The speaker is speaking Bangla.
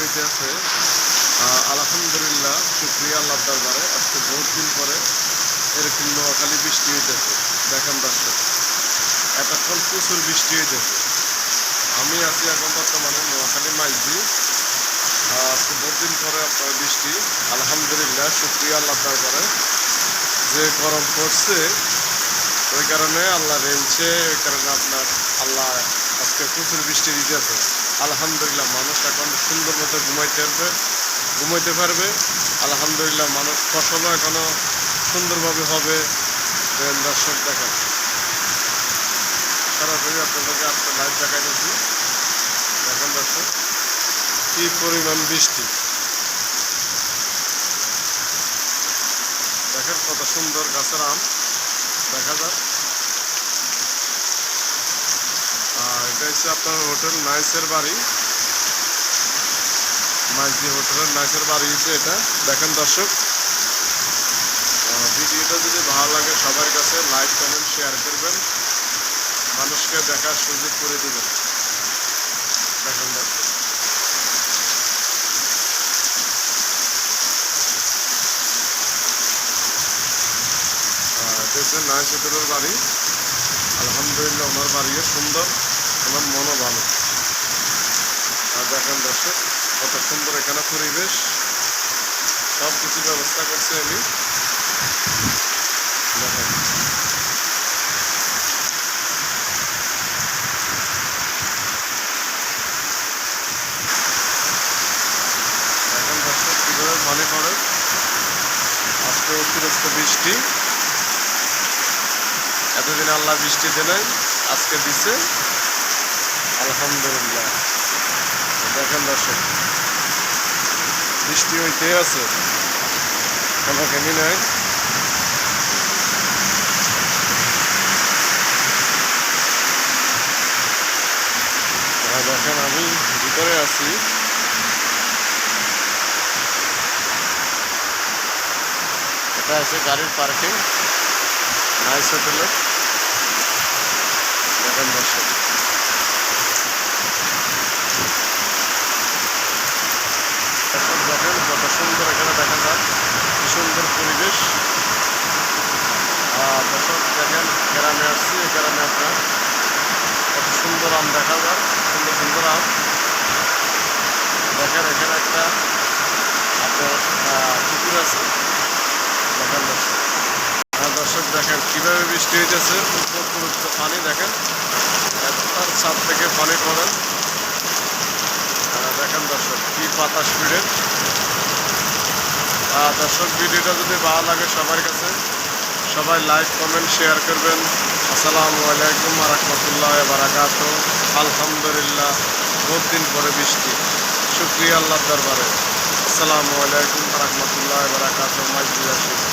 হইতে আছে। আলহামদুলিল্লাহ, শুক্রিয়া আল্লাহ দরবারে। আজকে বহুত দিন পরে এরকম নোয়াখালী বৃষ্টি হইতেছে। দেখেন দর্শক, এতক্ষণ প্রচুর বৃষ্টি হইতেছে। আমি আছি এখন বর্তমানে নোয়াখালী মাইজি। আজকে বহুত দিন পরে আপনার বৃষ্টি। আলহামদুলিল্লাহ, শুক্রিয়া আল্লাহ দরবারে। যে গরম পড়ছে, ওই কারণে আল্লাহ রেঞ্চে ওই কারণে আপনার আল্লাহ আজকে প্রচুর বৃষ্টি দিতেছে। আলহামদুলিল্লাহ, মানুষ এখন সুন্দর মতো ঘুমাইতে পারবে ঘুমাইতে পারবে। আলহামদুলিল্লাহ, মানুষ ফসলও এখনও সুন্দরভাবে হবে। দর্শক দেখেন। সরাসরি আপনাদেরকে আজকে লাইভ দেখাইতেছি। দেখেন দর্শক, কি পরিমাণ বৃষ্টি। দেখেন কত সুন্দর গাছের আম। দেখা যাক। আর আপনার হোটেল নাইসের বাড়ি। মাইজি হোটেলের নাইসের বাড়ি হচ্ছে এটা। দেখেন দর্শক ভিডিওটা যদি ভালো লাগে সবার কাছে লাইক, কমেন্ট শেয়ার করবেন। মানুষকে দেখার সুযোগ করে দিবেন। দেখেন দর্শক। দেখছে নাইস হোটেলের বাড়ি। আলহামদুলিল্লাহ ওনার বাড়িও সুন্দর। ওনার মনও ভালো। আর দেখেন দর্শক, কত সুন্দর এখানে পরিবেশ। সব কিছু ব্যবস্থা করছে আমি। দেখেন। দেখেন দর্শক, কীভাবে পানি পড়ে? আজকে অতিরিক্ত বৃষ্টি। এতদিন আল্লাহ বৃষ্টি দেয় আজকে দিছে। আলহামদুলিল্লাহ। দেখেন দর্শক, বৃষ্টি হইতে আছে। কোনো কেমি আর দেখেন আমি ভিতরে আছি। এটা আছে গাড়ির পার্কিং। নাইস হোটেলে দেখেন দর্শক দেখেন কত সুন্দর এখানে দেখা যায় কি সুন্দর পরিবেশ আর দর্শক দেখেন গ্রামে আসছি এই গ্রামে আপনার কত সুন্দর আম দেখা যায় সুন্দর সুন্দর আম দেখেন এখানে একটা আপনার পুকুর আছে দেখেন দর্শক দর্শক দেখেন কীভাবে বৃষ্টি হইতেছে উপর পুরুত্ব পানি দেখেন এতটার ছাদ থেকে পানি পড়ে আর দেখেন দর্শক কি পাতা স্পিডের দর্শক, ভিডিওটা যদি ভালো লাগে সবার কাছে সবাই লাইক, কমেন্ট, শেয়ার করবেন। আসসালামু আলাইকুম রহমতুল্লাহ বারাকাত আলহামদুলিল্লাহ, বহুত দিন পরে বৃষ্টি। শুক্রিয়া আল্লাহ দরবারে। আসসালামু আলাইকুম রহমতুল্লাহ বারাকাত মাইজুল